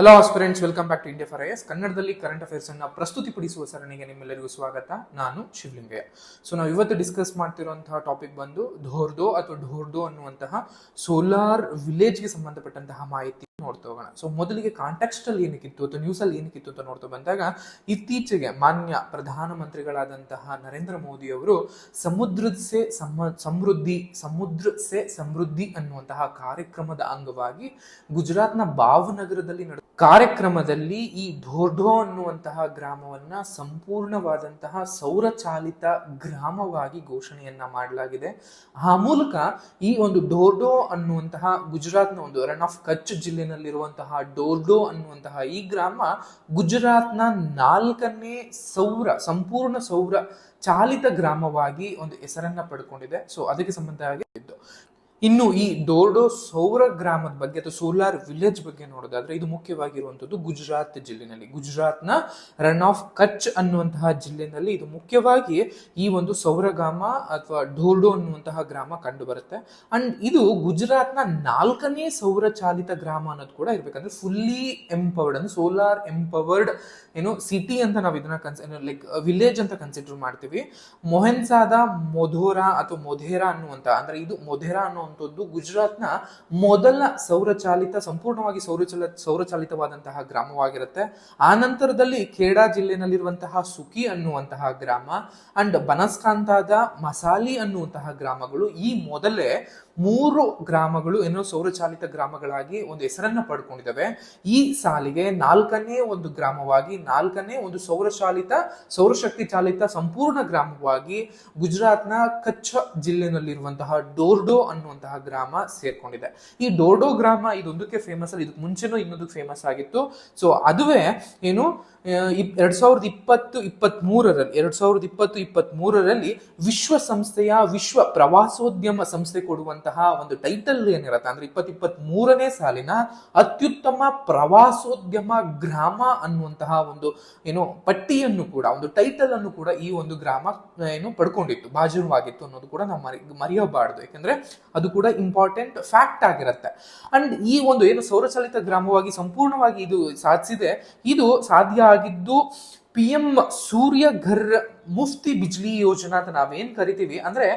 Hello aspirants welcome back to India for IAS ಕನ್ನಡದಲ್ಲಿ current affairs ಅನ್ನ ಪ್ರಸ್ತುತಿಪಡಿಸುವ ಸರಣಿಗೆ ನಿಮ್ಮೆಲ್ಲರಿಗೂ ಸ್ವಾಗತ. ನಾನು ಶಿವಲಿಂಗಯ್ಯ. ಸೊ ನಾವು ಇವತ್ತು ಡಿಸ್ಕಸ್ ಮಾಡ್ತಿರುವಂತಹ ಟಾಪಿಕ್ ಬಂದು ಧೋರ್ದೋ ಅಥವಾ ಢೋರ್ದೋ ಅನ್ನುವಂತಹ ಸೋಲಾರ್ ವಿಲೇಜ್ಗೆ ಸಂಬಂಧಪಟ್ಟಂತಹ ಮಾಹಿತಿ ನೋಡ್ತಾ ಹೋಗೋಣ. ಸೊ ಮೊದಲಿಗೆ ಕಾಂಟೆಕ್ಸ್ಟ್ ಅಲ್ಲಿ ಏನಕ್ಕಿತ್ತು ಅಥವಾ ನ್ಯೂಸ್ ಅಲ್ಲಿ ಏನಕ್ಕಿತ್ತು ಅಂತ ನೋಡ್ತಾ ಬಂದಾಗ, ಇತ್ತೀಚೆಗೆ ಮಾನ್ಯ ಪ್ರಧಾನಮಂತ್ರಿಗಳಾದಂತಹ ನರೇಂದ್ರ ಮೋದಿ ಅವರು ಸಮುದ್ರದ ಸೆ ಸಮ ಸಮೃದ್ಧಿ, ಸಮುದ್ರ ಸೆ ಸಮೃದ್ಧಿ ಅನ್ನುವಂತಹ ಕಾರ್ಯಕ್ರಮದ ಅಂಗವಾಗಿ ಗುಜರಾತ್ನ ಭಾವನಗರದಲ್ಲಿ ನಡೆದ ಕಾರ್ಯಕ್ರಮದಲ್ಲಿ ಈ ಧೋರ್ಡೋ ಅನ್ನುವಂತಹ ಗ್ರಾಮವನ್ನ ಸಂಪೂರ್ಣವಾದಂತಹ ಸೌರಚಾಲಿತ ಗ್ರಾಮವಾಗಿ ಘೋಷಣೆಯನ್ನ ಮಾಡಲಾಗಿದೆ. ಆ ಮೂಲಕ ಈ ಒಂದು ಡೋರ್ಡೋ ಅನ್ನುವಂತಹ ಗುಜರಾತ್ನ ಒಂದು ರನ್ ಆಫ್ ಕಚ್ ಜಿಲ್ಲೆನಲ್ಲಿರುವಂತಹ ಡೋರ್ಡೋ ಅನ್ನುವಂತಹ ಈ ಗ್ರಾಮ ಗುಜರಾತ್ನ ನಾಲ್ಕನೇ ಸೌರ, ಸಂಪೂರ್ಣ ಸೌರ ಚಾಲಿತ ಗ್ರಾಮವಾಗಿ ಒಂದು ಹೆಸರನ್ನ ಪಡ್ಕೊಂಡಿದೆ. ಸೊ ಅದಕ್ಕೆ ಸಂಬಂಧ ಇದ್ದು ಇನ್ನು ಈ ಡೋರ್ಡೋ ಸೌರ ಗ್ರಾಮದ ಬಗ್ಗೆ ಅಥವಾ ಸೋಲಾರ್ ವಿಲೇಜ್ ಬಗ್ಗೆ ನೋಡೋದಾದ್ರೆ ಇದು ಮುಖ್ಯವಾಗಿರುವಂಥದ್ದು ಗುಜರಾತ್ ಜಿಲ್ಲೆನಲ್ಲಿ. ಗುಜರಾತ್ನ ರನ್ ಆಫ್ ಕಚ್ ಅನ್ನುವಂತಹ ಜಿಲ್ಲೆನಲ್ಲಿ ಇದು ಮುಖ್ಯವಾಗಿ ಈ ಒಂದು ಸೌರಗ್ರಾಮ ಅಥವಾ ಡೋರ್ಡೋ ಅನ್ನುವಂತಹ ಗ್ರಾಮ ಕಂಡು ಬರುತ್ತೆ ಅಂಡ್ ಇದು ಗುಜರಾತ್ನ ನಾಲ್ಕನೇ ಸೌರ ಚಾಲಿತ ಗ್ರಾಮ ಅನ್ನೋದು ಕೂಡ ಇರ್ಬೇಕಂದ್ರೆ ಫುಲ್ಲಿ ಎಂಪವರ್ಡ್ ಅಂದ್ರೆ ಸೋಲಾರ್ ಎಂಪವರ್ಡ್ ಏನು ಸಿಟಿ ಅಂತ ನಾವು ಇದನ್ನ ಕನ್ಸ್ ಲೈಕ್ ವಿಲೇಜ್ ಅಂತ ಕನ್ಸಿಡರ್ ಮಾಡ್ತೀವಿ. ಮೊಹೆನ್ಸಾದ ಮೊಧೋರಾ ಅಥವಾ ಮೊಧೇರಾ ಅನ್ನುವಂತ ಅಂದ್ರೆ ಇದು ಮೊಧೇರಾ ಅನ್ನುವಂಥದ್ದು ಗುಜರಾತ್ನ ಮೊದಲ ಸೌರಚಾಲಿತ, ಸಂಪೂರ್ಣವಾಗಿ ಸೌರಚಾಲ, ಸೌರಚಾಲಿತವಾದಂತಹ ಗ್ರಾಮವಾಗಿರುತ್ತೆ. ಆ ನಂತರದಲ್ಲಿ ಖೇಡಾ ಜಿಲ್ಲೆನಲ್ಲಿರುವಂತಹ ಸುಖಿ ಅನ್ನುವಂತಹ ಗ್ರಾಮ, ಅಂಡ್ ಬನಸ್ಕಾಂತಾದ ಮಸಾಲಿ ಅನ್ನುವಂತಹ ಗ್ರಾಮಗಳು ಈ ಮೊದಲೇ ಮೂರು ಗ್ರಾಮಗಳು ಏನೋ ಸೌರಚಾಲಿತ ಗ್ರಾಮಗಳಾಗಿ ಒಂದು ಹೆಸರನ್ನ ಪಡ್ಕೊಂಡಿದ್ದಾವೆ. ಈ ಸಾಲಿಗೆ ನಾಲ್ಕನೇ ಒಂದು ಗ್ರಾಮವಾಗಿ, ನಾಲ್ಕನೇ ಒಂದು ಸೌರಚಾಲಿತ ಸೌರಶಕ್ತಿ ಚಾಲಿತ ಸಂಪೂರ್ಣ ಗ್ರಾಮವಾಗಿ ಗುಜರಾತ್ನ ಕಚ್ ಜಿಲ್ಲೆನಲ್ಲಿರುವಂತಹ ಡೋರ್ಡೋ ಅನ್ನುವಂತಹ ಗ್ರಾಮ ಸೇರ್ಕೊಂಡಿದೆ. ಈ ಡೋರ್ಡೋ ಗ್ರಾಮ ಇದೊಂದಕ್ಕೆ ಫೇಮಸ್ ಅಲ್ಲ, ಇದಕ್ಕೆ ಮುಂಚೆನೂ ಇನ್ನೊಂದಕ್ಕೆ ಫೇಮಸ್ ಆಗಿತ್ತು. ಸೊ ಅದುವೇ ಏನು ಇಪ್- ಎರಡ್ ಸಾವಿರದ ಇಪ್ಪತ್ತು ಇಪ್ಪತ್ತ್ ಮೂರರಲ್ಲಿ ಎರಡ್ ಸಾವಿರದ ಇಪ್ಪತ್ತು ಇಪ್ಪತ್ತ್ ಮೂರರಲ್ಲಿ ವಿಶ್ವಸಂಸ್ಥೆಯ ವಿಶ್ವ ಪ್ರವಾಸೋದ್ಯಮ ಸಂಸ್ಥೆ ಕೊಡುವಂತಹ ಒಂದು ಟೈಟಲ್ ಏನಿರತ್ತೆ ಅಂದ್ರೆ ಇಪ್ಪತ್ ಇಪ್ಪತ್ತ್ ಮೂರನೇ ಸಾಲಿನ ಅತ್ಯುತ್ತಮ ಪ್ರವಾಸೋದ್ಯಮ ಗ್ರಾಮ ಅನ್ನುವಂತಹ ಒಂದು, ಏನು, ಪಟ್ಟಿಯನ್ನು ಕೂಡ, ಒಂದು ಟೈಟಲ್ ಅನ್ನು ಕೂಡ ಈ ಒಂದು ಗ್ರಾಮ, ಏನು, ಪಡ್ಕೊಂಡಿತ್ತು. ಬಾಜರವಾಗಿತ್ತು ಅನ್ನೋದು ಕೂಡ ನಾವು ಮರಿ, ಮರೆಯಬಾರದು. ಯಾಕಂದ್ರೆ ಅದು ಕೂಡ ಇಂಪಾರ್ಟೆಂಟ್ ಫ್ಯಾಕ್ಟ್ ಆಗಿರುತ್ತೆ. ಅಂಡ್ ಈ ಒಂದು ಏನು ಸೌರಚಾಲಿತ ಗ್ರಾಮವಾಗಿ ಸಂಪೂರ್ಣವಾಗಿ ಇದು ಸಾಧಿಸಿದೆ, ಇದು ಸಾಧ್ಯ ಆಗಿದ್ದು ಪಿ ಎಂ ಸೂರ್ಯ ಘರ್ ಮುಫ್ತಿ ಬಿಜ್ಲಿ ಯೋಜನಾ ಅಂತ ನಾವೇನ್ ಕರಿತೀವಿ ಅಂದ್ರೆ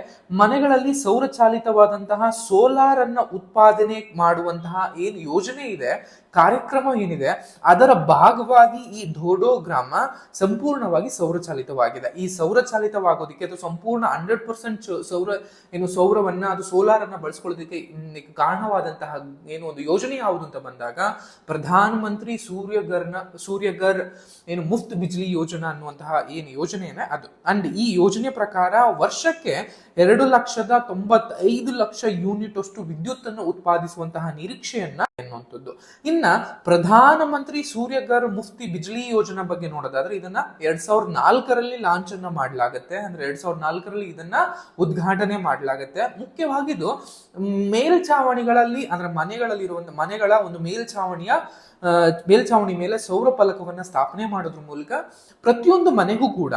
ಮನೆಗಳಲ್ಲಿ ಸೌರಚಾಲಿತವಾದಂತಹ ಸೋಲಾರ್ ಅನ್ನ ಉತ್ಪಾದನೆ ಮಾಡುವಂತಹ ಏನು ಯೋಜನೆ ಇದೆ, ಕಾರ್ಯಕ್ರಮ ಏನಿದೆ, ಅದರ ಭಾಗವಾಗಿ ಈ ಧೋಡೋ ಗ್ರಾಮ ಸಂಪೂರ್ಣವಾಗಿ ಸೌರಚಾಲಿತವಾಗಿದೆ. ಈ ಸೌರಚಾಲಿತವಾಗೋದಕ್ಕೆ ಅದು ಸಂಪೂರ್ಣ ಹಂಡ್ರೆಡ್ ಪರ್ಸೆಂಟ್ ಸೌರ, ಏನು ಸೌರವನ್ನ, ಅದು ಸೋಲಾರ್ ಅನ್ನ ಬಳಸ್ಕೊಳ್ಳೋದಕ್ಕೆ ಕಾರಣವಾದಂತಹ ಏನು ಒಂದು ಯೋಜನೆ ಯಾವುದು ಅಂತ ಬಂದಾಗ ಪ್ರಧಾನ ಮಂತ್ರಿ ಸೂರ್ಯಗರ್ನ, ಸೂರ್ಯಗರ್ ಏನು ಮುಫ್ತ್ ಬಿಜ್ಲಿ ಯೋಜನಾ ಅನ್ನುವಂತಹ ಏನು ಯೋಜನೆ ಇದೆ ಅದು. ಅಂಡ್ ಈ ಯೋಜನೆ ಪ್ರಕಾರ ವರ್ಷಕ್ಕೆ ಎರಡು ಲಕ್ಷದ ತೊಂಬತ್ತೈದು ಲಕ್ಷ ಯೂನಿಟ್ ಅಷ್ಟು ವಿದ್ಯುತ್ ಅನ್ನು ಉತ್ಪಾದಿಸುವಂತಹ ನಿರೀಕ್ಷೆಯನ್ನ ಎನ್ನುವಂಥದ್ದು. ಇನ್ನ ಪ್ರಧಾನ ಮಂತ್ರಿ ಸೂರ್ಯಗರ್ ಮುಫ್ತಿ ಬಿಜ್ಲಿ ಯೋಜನಾ ಬಗ್ಗೆ ನೋಡೋದಾದ್ರೆ ಇದನ್ನ ಎರಡ್ ಸಾವಿರದ ನಾಲ್ಕರಲ್ಲಿ ಲಾಂಚ್ ಅನ್ನ ಮಾಡಲಾಗತ್ತೆ. ಅಂದ್ರೆ ಎರಡ್ ಸಾವಿರದ ನಾಲ್ಕರಲ್ಲಿ ಇದನ್ನ ಉದ್ಘಾಟನೆ ಮಾಡಲಾಗತ್ತೆ. ಮುಖ್ಯವಾಗಿದ್ದು ಮೇಲ್ಛಾವಣಿಗಳಲ್ಲಿ, ಅಂದ್ರೆ ಮನೆಗಳಲ್ಲಿ ಇರುವಂತ ಮನೆಗಳ ಒಂದು ಮೇಲ್ಛಾವಣಿಯ ಮೇಲ್ಛಾವಣಿ ಮೇಲೆ ಸೌರ ಫಲಕವನ್ನ ಸ್ಥಾಪನೆ ಮಾಡೋದ್ರ ಮೂಲಕ ಪ್ರತಿಯೊಂದು ಮನೆಗೂ ಕೂಡ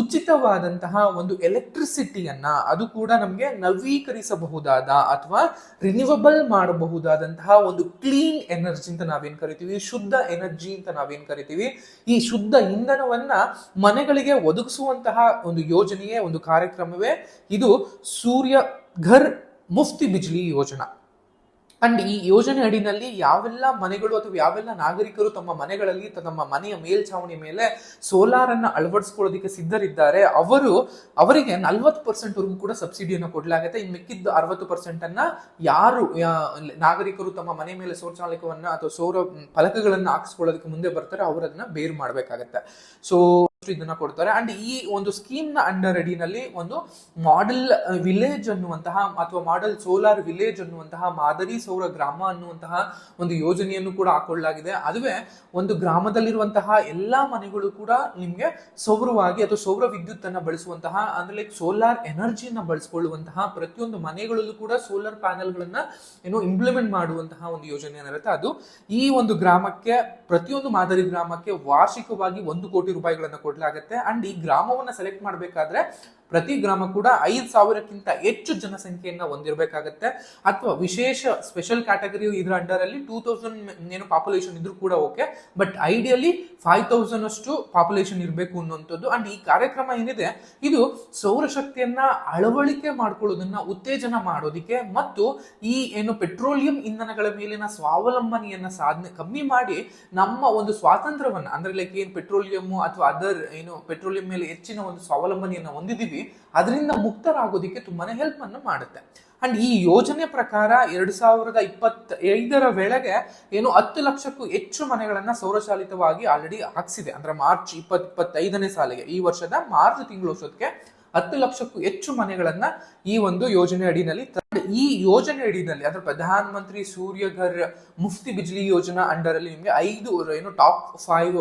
ಉಚಿತವಾದಂತಹ ಒಂದು ಎಲೆಕ್ಟ್ರಿಸಿಟಿಯನ್ನ ಅದು ಕೂಡ ನಮಗೆ ನವೀಕರಿಸಬಹುದಾದ ಅಥವಾ ರಿನ್ಯೂವಬಲ್ ಮಾಡಬಹುದಾದಂತಹ ಒಂದು ಕ್ಲೀನ್ ಎನರ್ಜಿ ಅಂತ ನಾವೇನ್ ಕರಿತೀವಿ? ಶುದ್ಧ ಎನರ್ಜಿ ಅಂತ ನಾವೇನ್ ಕರಿತೀವಿ? ಈ ಶುದ್ಧ ಇಂಧನವನ್ನ ಮನೆಗಳಿಗೆ ಒದಗಿಸುವಂತಹ ಒಂದು ಯೋಜನೆಯೇ, ಒಂದು ಕಾರ್ಯಕ್ರಮವೇ. ಇದು ಸೂರ್ಯ ಘರ್ ಮುಫ್ತಿ ಬಿಜ್ಲಿ ಯೋಜನಾ. ಅಂಡ್ ಈ ಯೋಜನೆ ಅಡಿನಲ್ಲಿ ಯಾವೆಲ್ಲ ಮನೆಗಳು ಅಥವಾ ಯಾವೆಲ್ಲ ನಾಗರಿಕರು ತಮ್ಮ ಮನೆಗಳಲ್ಲಿ ತಮ್ಮ ಮನೆಯ ಮೇಲ್ಛಾವಣಿ ಮೇಲೆ ಸೋಲಾರ್ ಅನ್ನ ಅಳವಡಿಸ್ಕೊಳ್ಳೋದಕ್ಕೆ ಸಿದ್ಧರಿದ್ದಾರೆ, ಅವರು, ಅವರಿಗೆ ನಲ್ವತ್ತು ಪರ್ಸೆಂಟ್ ವರೆಗೂ ಕೂಡ ಸಬ್ಸಿಡಿಯನ್ನು ಕೊಡಲಾಗುತ್ತೆ. ಇನ್ನು ಮಿಕ್ಕಿದ್ದು ಅರವತ್ತು ಪರ್ಸೆಂಟ್ ಅನ್ನ ಯಾರು ನಾಗರಿಕರು ತಮ್ಮ ಮನೆ ಮೇಲೆ ಸೌರಚಾಲಕವನ್ನ ಅಥವಾ ಸೌರ ಫಲಕಗಳನ್ನು ಹಾಕಿಸ್ಕೊಳ್ಳೋದಕ್ಕೆ ಮುಂದೆ ಬರ್ತಾರೆ ಅವರು ಅದನ್ನ ಬೇರ್ ಮಾಡ್ಬೇಕಾಗತ್ತೆ. ಸೊ ಇದನ್ನ ಕೊಡ್ತಾರೆ. ಅಂಡ್ ಈ ಒಂದು ಸ್ಕೀಮ್ನ ಅಂಡರ್ ಅಡಿನಲ್ಲಿ ಒಂದು ಮಾಡೆಲ್ ವಿಲೇಜ್ ಅನ್ನುವಂತಹ ಅಥವಾ ಮಾಡೆಲ್ ಸೋಲಾರ್ ವಿಲೇಜ್ ಅನ್ನುವಂತಹ ಮಾದರಿ ಸೌರ ಗ್ರಾಮ ಅನ್ನುವಂತಹ ಒಂದು ಯೋಜನೆಯನ್ನು ಕೂಡ ಹಾಕೊಳ್ಳಲಾಗಿದೆ. ಅದುವೇ ಒಂದು ಗ್ರಾಮದಲ್ಲಿರುವಂತಹ ಎಲ್ಲಾ ಮನೆಗಳು ಕೂಡ ನಿಮ್ಗೆ ಸೌರವಾಗಿ ಅಥವಾ ಸೌರ ವಿದ್ಯುತ್ ಅನ್ನ ಬಳಸುವಂತಹ, ಅಂದ್ರೆ ಲೈಕ್ ಸೋಲಾರ್ ಎನರ್ಜಿಯನ್ನ ಬಳಸಿಕೊಳ್ಳುವಂತಹ ಪ್ರತಿಯೊಂದು ಮನೆಗಳಲ್ಲೂ ಕೂಡ ಸೋಲಾರ್ ಪ್ಯಾನೆಲ್ ಗಳನ್ನ ಏನು ಇಂಪ್ಲಿಮೆಂಟ್ ಮಾಡುವಂತಹ ಒಂದು ಯೋಜನೆ ಏನಿರುತ್ತೆ ಅದು ಈ ಒಂದು ಗ್ರಾಮಕ್ಕೆ, ಪ್ರತಿಯೊಂದು ಮಾದರಿ ಗ್ರಾಮಕ್ಕೆ ವಾರ್ಷಿಕವಾಗಿ ಒಂದು ಕೋಟಿ ರೂಪಾಯಿಗಳನ್ನ ಕೊಡಲಾಗುತ್ತೆ ಅಂಡ್ ಈ ಗ್ರಾಮವನ್ನ ಸೆಲೆಕ್ಟ್ ಮಾಡಬೇಕಾದ್ರೆ ಪ್ರತಿ ಗ್ರಾಮ ಕೂಡ ಐದು ಸಾವಿರಕ್ಕಿಂತ ಹೆಚ್ಚು ಜನಸಂಖ್ಯೆಯನ್ನು ಹೊಂದಿರಬೇಕಾಗತ್ತೆ. ಅಥವಾ ವಿಶೇಷ ಸ್ಪೆಷಲ್ ಕ್ಯಾಟಗರಿ ಇದರ ಅಂಡರ್ ಅಲ್ಲಿ ಟೂ ತೌಸಂಡ್ ಏನು ಪಾಪ್ಯುಲೇಷನ್ ಇದ್ರೂ ಕೂಡ okay but ideally five thousand ಅಷ್ಟು ಪಾಪ್ಯುಲೇಷನ್ ಇರಬೇಕು ಅನ್ನುವಂಥದ್ದು. ಅಂಡ್ ಈ ಕಾರ್ಯಕ್ರಮ ಏನಿದೆ, ಇದು ಸೌರಶಕ್ತಿಯನ್ನ ಅಳವಡಿಕೆ ಮಾಡ್ಕೊಳ್ಳೋದನ್ನ ಉತ್ತೇಜನ ಮಾಡೋದಿಕ್ಕೆ ಮತ್ತು ಈ ಏನು ಪೆಟ್ರೋಲಿಯಂ ಇಂಧನಗಳ ಮೇಲಿನ ಸ್ವಾವಲಂಬನೆಯನ್ನ ಸಾಧನೆ, ಕಮ್ಮಿ ಮಾಡಿ ನಮ್ಮ ಒಂದು ಸ್ವಾತಂತ್ರ್ಯವನ್ನ, ಅಂದ್ರೆ ಲೈಕ್ ಏನ್ ಪೆಟ್ರೋಲಿಯಂ ಅಥವಾ ಅದರ್ ಏನು ಪೆಟ್ರೋಲಿಯಂ ಮೇಲೆ ಹೆಚ್ಚಿನ ಒಂದು ಸ್ವಾವಲಂಬನೆಯನ್ನ ಅದರಿಂದ ಮುಕ್ತರಾಗೋದಿಕ್ಕೆ ತುಂಬಾನೇ ಹೆಲ್ಪ್ ಅನ್ನು ಮಾಡುತ್ತೆ. ಅಂಡ್ ಈ ಯೋಜನೆ ಪ್ರಕಾರ ಎರಡ್ ಸಾವಿರದ ಇಪ್ಪತ್ತ ಐದರ ವೇಳೆಗೆ ಏನು ಹತ್ತು ಲಕ್ಷಕ್ಕೂ ಹೆಚ್ಚು ಮನೆಗಳನ್ನ ಸೌರಚಾಲಿತವಾಗಿ ಆಲ್ರೆಡಿ ಹಾಕ್ಸಿದೆ. ಅಂದ್ರೆ ಮಾರ್ಚ್ ಇಪ್ಪತ್ ಇಪ್ಪತ್ತೈದನೇ ಸಾಲಿಗೆ, ಈ ವರ್ಷದ ಮಾರ್ಚ್ ತಿಂಗಳು ಅಷ್ಟೊತ್ತಿಗೆ ಹತ್ತು ಲಕ್ಷಕ್ಕೂ ಹೆಚ್ಚು ಮನೆಗಳನ್ನ ಈ ಒಂದು ಯೋಜನೆ ಅಡಿನಲ್ಲಿ ಈ ಯೋಜನೆ ಅಡಿನಲ್ಲಿ, ಅಂದ್ರೆ ಪ್ರಧಾನ ಮಂತ್ರಿ ಸೂರ್ಯಘರ್ ಮುಫ್ತಿ ಬಿಜ್ಲಿ ಯೋಜನಾ ಅಂಡರ್ ಅಲ್ಲಿ ನಿಮಗೆ ಐದು, ಏನು ಟಾಪ್ ಫೈವ್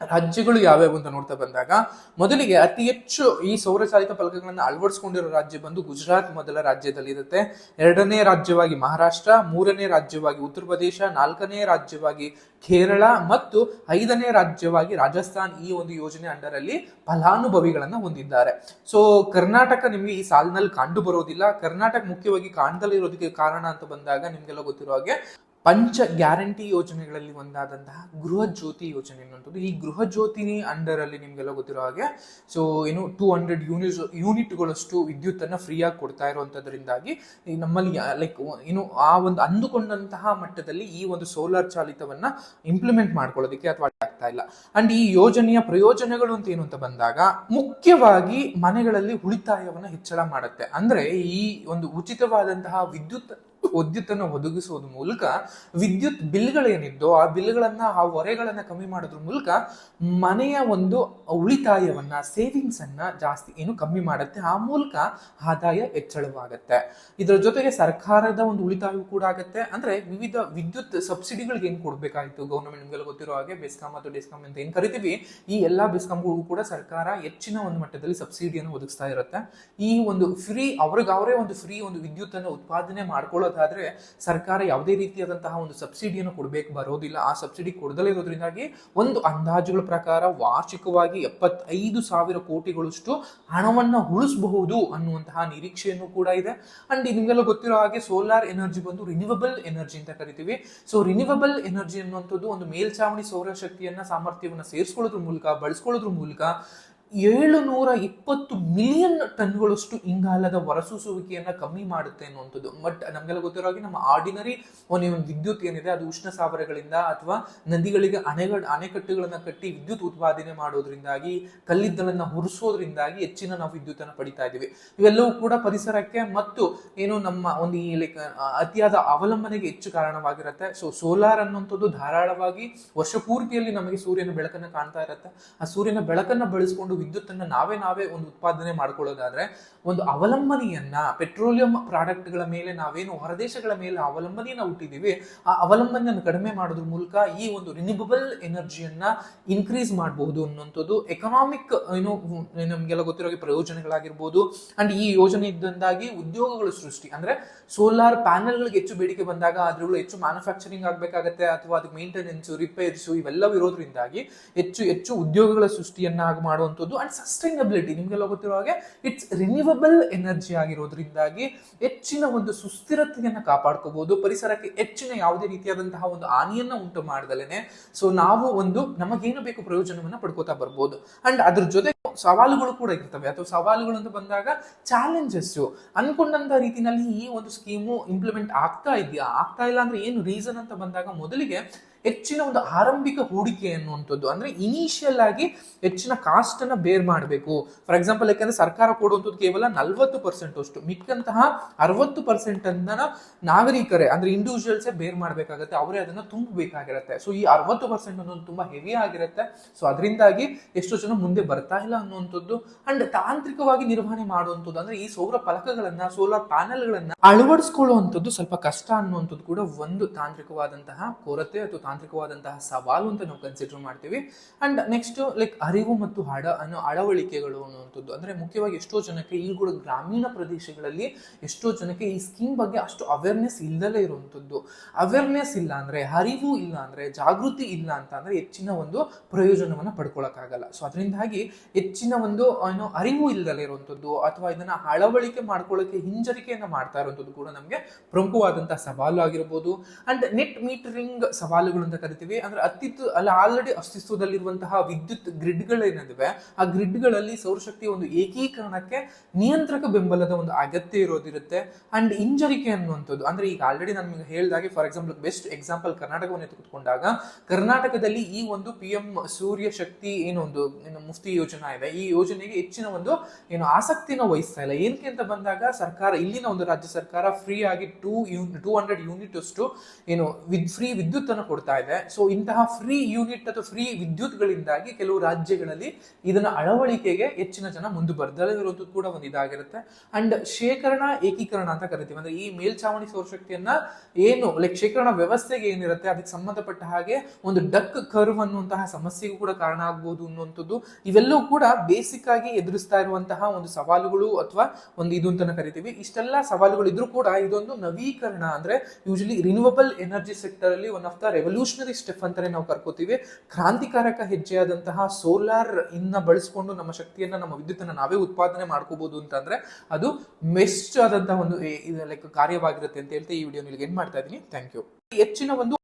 ರಾಜ್ಯಗಳು ಯಾವ್ಯಾವು ಅಂತ ನೋಡ್ತಾ ಬಂದಾಗ, ಮೊದಲಿಗೆ ಅತಿ ಹೆಚ್ಚು ಈ ಸೌರಚಾಲಿತ ಫಲಕಗಳನ್ನು ಅಳವಡಿಸಿಕೊಂಡಿರೋ ರಾಜ್ಯ ಬಂದು ಗುಜರಾತ್ ಮೊದಲ ರಾಜ್ಯದಲ್ಲಿ ಇರುತ್ತೆ ಎರಡನೇ ರಾಜ್ಯವಾಗಿ ಮಹಾರಾಷ್ಟ್ರ, ಮೂರನೇ ರಾಜ್ಯವಾಗಿ ಉತ್ತರ ಪ್ರದೇಶ, ನಾಲ್ಕನೇ ರಾಜ್ಯವಾಗಿ ಕೇರಳ ಮತ್ತು ಐದನೇ ರಾಜ್ಯವಾಗಿ ರಾಜಸ್ಥಾನ್ ಈ ಒಂದು ಯೋಜನೆ ಅಂಡರ್ ಅಲ್ಲಿ ಫಲಾನುಭವಿಗಳನ್ನ ಹೊಂದಿದ್ದಾರೆ. ಸೊ ಕರ್ನಾಟಕ ನಿಮ್ಗೆ ಈ ಸಾಲಿನಲ್ಲಿ ಕಂಡು ಬರೋದಿಲ್ಲ. ಕರ್ನಾಟಕ ಮುಖ್ಯವಾಗಿ ಕಾಣ್ದಲ್ಲಿರೋದಕ್ಕೆ ಕಾರಣ ಅಂತ ಬಂದಾಗ ನಿಮ್ಗೆಲ್ಲ ಗೊತ್ತಿರೋ ಹಾಗೆ ಪಂಚ ಗ್ಯಾರಂಟಿ ಯೋಜನೆಗಳಲ್ಲಿ ಒಂದಾದಂತಹ ಗೃಹ ಜ್ಯೋತಿ ಯೋಜನೆ ಅನ್ನುವಂಥದ್ದು. ಈ ಗೃಹ ಜ್ಯೋತಿನಿ ಅಂಡರ್ ಅಲ್ಲಿ ನಿಮ್ಗೆಲ್ಲ ಗೊತ್ತಿರೋ ಹಾಗೆ ಸೊ ಏನು ಟೂ ಹಂಡ್ರೆಡ್ ಯೂನಿಟ್ ಯೂನಿಟ್ಗಳಷ್ಟು ವಿದ್ಯುತ್ ಫ್ರೀಯಾಗಿ ಕೊಡ್ತಾ ಇರುವಂತದ್ರಿಂದಾಗಿ ನಮ್ಮಲ್ಲಿ ಲೈಕ್ ಏನು ಆ ಒಂದು ಅಂದುಕೊಂಡಂತಹ ಮಟ್ಟದಲ್ಲಿ ಈ ಒಂದು ಸೋಲಾರ್ ಚಾಲಿತವನ್ನ ಇಂಪ್ಲಿಮೆಂಟ್ ಮಾಡ್ಕೊಳ್ಳೋದಕ್ಕೆ ಅಥವಾ ಆಗ್ತಾ ಇಲ್ಲ. ಅಂಡ್ ಈ ಯೋಜನೆಯ ಪ್ರಯೋಜನಗಳು ಅಂತ ಏನು ಅಂತ ಬಂದಾಗ, ಮುಖ್ಯವಾಗಿ ಮನೆಗಳಲ್ಲಿ ಉಳಿತಾಯವನ್ನು ಹೆಚ್ಚಳ ಮಾಡುತ್ತೆ. ಅಂದ್ರೆ ಈ ಒಂದು ಉಚಿತವಾದಂತಹ ವಿದ್ಯುತ್ ವಿದ್ಯುತ್ತನ್ನು ಒದಗಿಸುವುದ್ರ ಮೂಲಕ ವಿದ್ಯುತ್ ಬಿಲ್ಗಳೇನಿದ್ದೋ ಆ ಬಿಲ್ಗಳನ್ನ, ಆ ಹೊರೆಗಳನ್ನ ಕಮ್ಮಿ ಮಾಡೋದ್ರ ಮೂಲಕ ಮನೆಯ ಒಂದು ಉಳಿತಾಯವನ್ನ ಸೇವಿಂಗ್ಸ್ ಅನ್ನ ಜಾಸ್ತಿ ಏನು ಕಮ್ಮಿ ಮಾಡುತ್ತೆ. ಆ ಮೂಲಕ ಆದಾಯ ಹೆಚ್ಚಳವಾಗತ್ತೆ. ಇದರ ಜೊತೆಗೆ ಸರ್ಕಾರದ ಒಂದು ಉಳಿತಾಯವು ಕೂಡ ಆಗುತ್ತೆ. ಅಂದ್ರೆ ವಿವಿಧ ವಿದ್ಯುತ್ ಸಬ್ಸಿಡಿಗಳಿಗೆ ಏನು ಕೊಡ್ಬೇಕಾಯ್ತು? ಗೌರ್ಮೆಂಟ್ ನಿಮ್ಗೆಲ್ಲ ಗೊತ್ತಿರೋ ಹಾಗೆ ಬೆಸ್ಕಾಂ ಮತ್ತು ಡೆಸ್ಕಾಂ ಅಂತ ಏನ್ ಕರಿತೀವಿ? ಈ ಎಲ್ಲಾ ಬೆಸ್ಕಾಂಗಳಿಗೂ ಕೂಡ ಸರ್ಕಾರ ಹೆಚ್ಚಿನ ಒಂದು ಮಟ್ಟದಲ್ಲಿ ಸಬ್ಸಿಡಿಯನ್ನು ಒದಗಿಸ್ತಾ ಇರುತ್ತೆ. ಈ ಒಂದು ಫ್ರೀ ಅವ್ರಿಗೆ ಅವರೇ ಒಂದು ಫ್ರೀ ಒಂದು ವಿದ್ಯುತ್ ಅನ್ನು ಉತ್ಪಾದನೆ ಮಾಡ್ಕೊಳ್ಳೋದಾದ್ರೆ ಸರ್ಕಾರ ಯಾವುದೇ ರೀತಿಯಾದಂತಹ ಒಂದು ಸಬ್ಸಿಡಿಯನ್ನು ಕೊಡಬೇಕು, ಬರೋದಿಲ್ಲ. ಆ ಸಬ್ಸಿಡಿ ಕೊಡದಲೇ ಇರೋದ್ರಿಂದಾಗಿ ಒಂದು ಅಂದಾಜುಗಳ ಪ್ರಕಾರ ವಾರ್ಷಿಕವಾಗಿ ಎಪ್ಪತ್ತೈದು ಸಾವಿರ ಕೋಟಿಗಳಷ್ಟು ಹಣವನ್ನು ಉಳಿಸಬಹುದು ಅನ್ನುವಂತಹ ನಿರೀಕ್ಷೆಯನ್ನು ಕೂಡ ಇದೆ. ಅಂಡ್ ನಿಮಗೆಲ್ಲ ಗೊತ್ತಿರೋ ಹಾಗೆ ಸೋಲಾರ್ ಎನರ್ಜಿ ಬಂದು ರಿನ್ಯೂವಬಲ್ ಎನರ್ಜಿ ಅಂತ ಕರಿತೀವಿ. ಸೊ ರಿನ್ಯೂವಬಲ್ ಎನರ್ಜಿ ಅನ್ನುವಂಥದ್ದು ಒಂದು ಮೇಲ್ಛಾವಣಿ ಸೌರಶಕ್ತಿಯನ್ನ ಸಾಮರ್ಥ್ಯವನ್ನು ಸೇರಿಸ್ಕೊಳ್ಳೋದ್ರ ಮೂಲಕ, ಬಳಸ್ಕೊಳ್ಳೋದ್ರ ಮೂಲಕ ಏಳು ನೂರ ಇಪ್ಪತ್ತು ಮಿಲಿಯನ್ ಟನ್ಗಳಷ್ಟು ಇಂಗಾಲದ ಹೊರಸೂಸುವಿಕೆಯನ್ನ ಕಮ್ಮಿ ಮಾಡುತ್ತೆ ಅನ್ನುವಂಥದ್ದು. ಬಟ್ ನಮಗೆಲ್ಲ ಗೊತ್ತಿರೋ ಹಾಗೆ ನಮ್ಮ ಆರ್ಡಿನರಿ ಒಂದು ವಿದ್ಯುತ್ ಏನಿದೆ, ಅದು ಉಷ್ಣ ಸಾವರಗಳಿಂದ ಅಥವಾ ನದಿಗಳಿಗೆ ಅಣೆಗಳ ಅಣೆಕಟ್ಟುಗಳನ್ನ ಕಟ್ಟಿ ವಿದ್ಯುತ್ ಉತ್ಪಾದನೆ ಮಾಡೋದ್ರಿಂದಾಗಿ, ಕಲ್ಲಿದ್ದಲನ್ನ ಹುರಿಸೋದ್ರಿಂದಾಗಿ ಹೆಚ್ಚಿನ ನಾವು ವಿದ್ಯುತ್ ಅನ್ನು ಪಡಿತಾ ಇದ್ದೀವಿ. ಇವೆಲ್ಲವೂ ಕೂಡ ಪರಿಸರಕ್ಕೆ ಮತ್ತು ಏನು ನಮ್ಮ ಒಂದು ಈ ಲೈಕ್ ಅತಿಯಾದ ಅವಲಂಬನೆಗೆ ಹೆಚ್ಚು ಕಾರಣವಾಗಿರುತ್ತೆ. ಸೊ ಸೋಲಾರ್ ಅನ್ನುವಂಥದ್ದು ಧಾರಾಳವಾಗಿ ವರ್ಷ ಪೂರ್ತಿಯಲ್ಲಿ ನಮಗೆ ಸೂರ್ಯನ ಬೆಳಕನ್ನ ಕಾಣ್ತಾ ಇರುತ್ತೆ. ಆ ಸೂರ್ಯನ ಬೆಳಕನ್ನ ಬಳಸ್ಕೊಂಡು ವಿದ್ಯುತ್ ಅನ್ನ ನಾವೇ ನಾವೇ ಒಂದು ಉತ್ಪಾದನೆ ಮಾಡ್ಕೊಳ್ಳೋದಾದ್ರೆ ಒಂದು ಅವಲಂಬನೆಯನ್ನ ಪೆಟ್ರೋಲಿಯಂ ಪ್ರಾಡಕ್ಟ್ಗಳ ಮೇಲೆ ನಾವೇನು ಹೊರದೇಶಗಳ ಮೇಲೆ ಅವಲಂಬನೆಯನ್ನ ಹುಟ್ಟಿದೀವಿ, ಆ ಅವಲಂಬನೆಯನ್ನು ಕಡಿಮೆ ಮಾಡೋದ್ರ ಮೂಲಕ ಈ ಒಂದು ರಿನ್ಯೂಬಲ್ ಎನರ್ಜಿಯನ್ನ ಇನ್ಕ್ರೀಸ್ ಮಾಡಬಹುದು ಅನ್ನುವಂಥದ್ದು ಎಕನಾಮಿಕ್ ಏನು, ನಮಗೆಲ್ಲ ಗೊತ್ತಿರೋ ಪ್ರಯೋಜನಗಳಾಗಿರ್ಬೋದು. ಅಂಡ್ ಈ ಯೋಜನೆ ಇದ್ದಂದಾಗಿ ಉದ್ಯೋಗಗಳು ಸೃಷ್ಟಿ, ಅಂದ್ರೆ ಸೋಲಾರ್ ಪ್ಯಾನೆಲ್ಗಳಿಗೆ ಹೆಚ್ಚು ಬೇಡಿಕೆ ಬಂದಾಗ ಅದ್ರಗಳು ಹೆಚ್ಚು ಮ್ಯಾನುಫ್ಯಾಕ್ಚರಿಂಗ್ ಆಗಬೇಕಾಗತ್ತೆ ಅಥವಾ ಅದಕ್ಕೆ ಮೇಂಟೆನೆನ್ಸ್ ರಿಪೇರ್ಸ್ ಇವೆಲ್ಲವೂ ಇರೋದ್ರಿಂದಾಗಿ ಹೆಚ್ಚು ಹೆಚ್ಚು ಉದ್ಯೋಗಗಳ ಸೃಷ್ಟಿಯನ್ನ ಮಾಡುವಂಥದ್ದು ಅಂಡ್ ಸಸ್ಟೈನಬಿಲಿಟಿ ನಿಮ್ಗೆಲ್ಲ ಗೊತ್ತಿರೋ ಹಾಗೆ ಇಟ್ಸ್ ರಿನ್ಯೂವಬಲ್ ಎನರ್ಜಿ ಆಗಿರೋದ್ರಿಂದಾಗಿ ಹೆಚ್ಚಿನ ಒಂದು ಸುಸ್ಥಿರತೆಯನ್ನು ಕಾಪಾಡ್ಕೋಬಹುದು ಪರಿಸರಕ್ಕೆ ಹೆಚ್ಚಿನ ಯಾವುದೇ ರೀತಿಯಾದಂತಹ ಒಂದು ಹಾನಿಯನ್ನ ಉಂಟು ಮಾಡದಲೇನೆ. ಸೊ ನಾವು ಒಂದು ನಮಗೇನು ಬೇಕು ಪ್ರಯೋಜನವನ್ನ ಪಡ್ಕೋತಾ ಬರ್ಬೋದು. ಅಂಡ್ ಅದ್ರ ಜೊತೆ ಸವಾಲುಗಳು ಕೂಡ ಇರ್ತವೆ. ಅಥವಾ ಸವಾಲುಗಳು ಅಂತ ಬಂದಾಗ ಚಾಲೆಂಜಸ್ ಅನ್ಕೊಂಡಂತ ರೀತಿಯಲ್ಲಿ ಈ ಒಂದು ಸ್ಕೀಮು ಇಂಪ್ಲಿಮೆಂಟ್ ಆಗ್ತಾ ಇದೆಯಾ? ಆಗ್ತಾ ಇಲ್ಲ ಅಂದ್ರೆ ಏನು ರೀಸನ್ ಅಂತ ಬಂದಾಗ ಮೊದಲಿಗೆ ಹೆಚ್ಚಿನ ಒಂದು ಆರಂಭಿಕ ಹೂಡಿಕೆ ಅನ್ನುವಂಥದ್ದು. ಅಂದ್ರೆ ಇನಿಷಿಯಲ್ ಆಗಿ ಹೆಚ್ಚಿನ ಕಾಸ್ಟ್ ಅನ್ನ ಬೇರ್ ಮಾಡಬೇಕು. ಫಾರ್ ಎಕ್ಸಾಂಪಲ್ ಯಾಕಂದ್ರೆ ಸರ್ಕಾರ ಕೊಡುವಂಥದ್ದು ಕೇವಲ ನಲ್ವತ್ತು ಪರ್ಸೆಂಟ್ ಅಷ್ಟು. ಮಿಕ್ಕಂತಹ ಅರವತ್ತು ಪರ್ಸೆಂಟ್ ಅನ್ನ ನಾಗರಿಕರೇ, ಅಂದ್ರೆ ಇಂಡಿವಿಜುವಲ್ಸೇ ಬೇರ್ ಮಾಡಬೇಕಾಗತ್ತೆ. ಅವರೇ ಅದನ್ನ ತುಂಬಬೇಕಾಗಿರುತ್ತೆ. ಸೊ ಈ ಅರವತ್ತು ಪರ್ಸೆಂಟ್ ಅನ್ನೋದು ತುಂಬಾ ಹೆವಿ ಆಗಿರುತ್ತೆ. ಸೊ ಅದರಿಂದಾಗಿ ಎಷ್ಟೋ ಜನ ಮುಂದೆ ಬರ್ತಾ ಇಲ್ಲ ಅನ್ನುವಂಥದ್ದು. ಅಂಡ್ ತಾಂತ್ರಿಕವಾಗಿ ನಿರ್ವಹಣೆ ಮಾಡುವಂಥದ್ದು, ಅಂದ್ರೆ ಈ ಸೌರ ಫಲಕಗಳನ್ನ ಸೋಲಾರ್ ಪ್ಯಾನೆಲ್ಗಳನ್ನ ಅಳವಡಿಸ್ಕೊಳ್ಳುವಂಥದ್ದು ಸ್ವಲ್ಪ ಕಷ್ಟ ಅನ್ನುವಂಥದ್ದು ಕೂಡ ಒಂದು ತಾಂತ್ರಿಕವಾದಂತಹ ಕೊರತೆ ಅಥವಾ ತಾಂತ್ರಿಕವಾದಂತಹ ಸವಾಲು ಅಂತ ನಾವು ಕನ್ಸಿಡರ್ ಮಾಡ್ತೀವಿ. ಅಂಡ್ ನೆಕ್ಸ್ಟ್ ಲೈಕ್ ಅರಿವು ಮತ್ತು ಹಡ ಅನ್ನೋ ಅಳವಳಿಕೆಗಳು ಅನ್ನುವಂಥದ್ದು. ಅಂದ್ರೆ ಮುಖ್ಯವಾಗಿ ಎಷ್ಟೋ ಜನಕ್ಕೆ ಈ ಕೂಡ ಗ್ರಾಮೀಣ ಪ್ರದೇಶಗಳಲ್ಲಿ ಎಷ್ಟೋ ಜನಕ್ಕೆ ಈ ಸ್ಕೀಮ್ ಬಗ್ಗೆ ಅಷ್ಟು ಅವೇರ್ನೆಸ್ ಇಲ್ಲದಲೇ ಇರುವಂಥದ್ದು. ಅವೇರ್ನೆಸ್ ಇಲ್ಲ ಅಂದ್ರೆ, ಅರಿವು ಇಲ್ಲ ಅಂದ್ರೆ, ಜಾಗೃತಿ ಇಲ್ಲ ಅಂತ ಅಂದ್ರೆ ಹೆಚ್ಚಿನ ಒಂದು ಪ್ರಯೋಜನವನ್ನ ಪಡ್ಕೊಳಕ್ಕಾಗಲ್ಲ. ಸೊ ಅದರಿಂದಾಗಿ ಹೆಚ್ಚಿನ ಒಂದು, ಏನು, ಅರಿವು ಇಲ್ಲದಲೇ ಇರುವಂಥದ್ದು ಅಥವಾ ಇದನ್ನ ಅಳವಳಿಕೆ ಮಾಡ್ಕೊಳ್ಳೋಕೆ ಹಿಂಜರಿಕೆಯನ್ನು ಮಾಡ್ತಾ ಇರುವಂಥದ್ದು ಕೂಡ ನಮಗೆ ಪ್ರಮುಖವಾದಂತಹ ಸವಾಲು ಆಗಿರ್ಬೋದು. ಅಂಡ್ ನೆಟ್ ಮೀಟರಿಂಗ್ ಸವಾಲುಗಳು ಅಂತ ಕರಿತೀವಿ. ಅಂದ್ರೆ ಅತ್ತಿತ್ತು, ಅಲ್ಲಿ ಆಲ್ರೆಡಿ ಅಸ್ತಿತ್ವದಲ್ಲಿರುವಂತಹ ವಿದ್ಯುತ್ ಗ್ರಿಡ್ಗಳೇನಿವೆ ಆ ಗ್ರಿಡ್ಗಳಲ್ಲಿ ಸೌರಶಕ್ತಿಯ ಒಂದು ಏಕೀಕರಣಕ್ಕೆ ನಿಯಂತ್ರಕ ಬೆಂಬಲದ ಒಂದು ಅಗತ್ಯ ಇರೋದಿರುತ್ತೆ. ಅಂಡ್ ಹಿಂಜರಿಕೆ ಅನ್ನುವಂಥದ್ದು, ಅಂದ್ರೆ ಈಗ ಆಲ್ರೆಡಿ ನಾನು ನಿಮಗೆ ಹೇಳಿದಾಗೆ ಫಾರ್ ಎಕ್ಸಾಂಪಲ್ ಬೆಸ್ಟ್ ಎಕ್ಸಾಂಪಲ್ ಕರ್ನಾಟಕವನ್ನು ತೆಗೆದುಕೊಂಡಾಗ, ಕರ್ನಾಟಕದಲ್ಲಿ ಈ ಒಂದು ಪಿ ಎಂ ಸೂರ್ಯ ಶಕ್ತಿ ಏನು ಒಂದು, ಏನು ಮುಫ್ತಿ ಯೋಜನಾ ಇದೆ. ಈ ಯೋಜನೆಗೆ ಹೆಚ್ಚಿನ ಒಂದು ಏನು ಆಸಕ್ತಿನ ವಹಿಸ್ತಾ ಇಲ್ಲ. ಏನಕ್ಕೆ ಅಂತ ಬಂದಾಗ, ಸರ್ಕಾರ, ಇಲ್ಲಿನ ಒಂದು ರಾಜ್ಯ ಸರ್ಕಾರ ಫ್ರೀ ಆಗಿ ಟೂ ಟೂ ಹಂಡ್ರೆಡ್ ಯೂನಿಟ್ ಅಷ್ಟು ಏನು ವಿದ್ ಫ್ರೀ ವಿದ್ಯುತ್ ಅನ್ನು ಕೊಡ್ತಾ ಇದೆ. ಸೊ ಇಂತಹ ಫ್ರೀ ಯೂನಿಟ್ ಅಥವಾ ಫ್ರೀ ವಿದ್ಯುತ್ಗಳಿಂದಾಗಿ ಕೆಲವು ರಾಜ್ಯಗಳಲ್ಲಿ ಇದನ್ನ ಅಳವಡಿಕೆಗೆ ಹೆಚ್ಚಿನ ಜನ ಮುಂದೆ ಬರ್ದಲೇ ಇರೋದು ಕೂಡ ಒಂದು ಇದಾಗಿರುತ್ತೆ. ಅಂಡ್ ಶೇಖರಣಾ, ಏಕೀಕರಣ ಅಂತ ಕರಿತೀವಿ. ಅಂದ್ರೆ ಈ ಮೇಲ್ಛಾವಣಿ ಸೌರಶಕ್ತಿಯನ್ನ ಏನು ಲೈಕ್ ಶೇಖರಣಾ ವ್ಯವಸ್ಥೆಗೆ ಏನಿರುತ್ತೆ, ಅದಕ್ಕೆ ಸಂಬಂಧಪಟ್ಟ ಹಾಗೆ ಒಂದು ಡಕ್ ಕರ್ವ್ ಅನ್ನುವಂತಹ ಸಮಸ್ಯೆಗೂ ಕೂಡ ಕಾರಣ ಆಗ್ಬಹುದು ಅನ್ನುವಂಥದ್ದು. ಇವೆಲ್ಲವೂ ಕೂಡ ಬೇಸಿಕ್ ಆಗಿ ಎದುರಿಸ್ತಾ ಇರುವಂತಹ ಒಂದು ಸವಾಲುಗಳು ಅಥವಾ ಒಂದು ಇದು ಅಂತ ಕರಿತೀವಿ. ಇಷ್ಟೆಲ್ಲ ಸವಾಲುಗಳು ಇದ್ರೂ ಕೂಡ ಇದೊಂದು ನವೀಕರಣ. ಅಂದ್ರೆ ಯೂಶಲಿ ರಿನ್ಯೂವಬಲ್ ಎನರ್ಜಿ ಸೆಕ್ಟರ್ ಅಲ್ಲಿ one of the revolutionary step ಅಂತಾನೆ ನಾವು ಕರ್ಕೋತೀವಿ. ಕ್ರಾಂತಿಕಾರಕ ಹೆಜ್ಜೆಯಾದಂತಹ ಸೋಲಾರ್ ಇನ್ನ ಬಳಸ್ಕೊಂಡು ನಮ್ಮ ಶಕ್ತಿಯನ್ನ, ನಮ್ಮ ವಿದ್ಯುತ್ತನ್ನ ನಾವೇ ಉತ್ಪಾದನೆ ಮಾಡ್ಕೋಬಹುದು ಅಂತಂದ್ರೆ ಅದು ಮೆಸ್ಟ್ ಆದಂತಹ ಒಂದು ಲೈಕ್ ಕಾರ್ಯವಾಗಿರುತ್ತೆ ಅಂತ ಹೇಳ್ತಾ ಈ ವಿಡಿಯೋ ನಿಮಗೆ ಏನ್ ಮಾಡ್ತಾ ಇದೀನಿ ಥ್ಯಾಂಕ್ ಯು ಹೆಚ್ಚಿನ ಒಂದು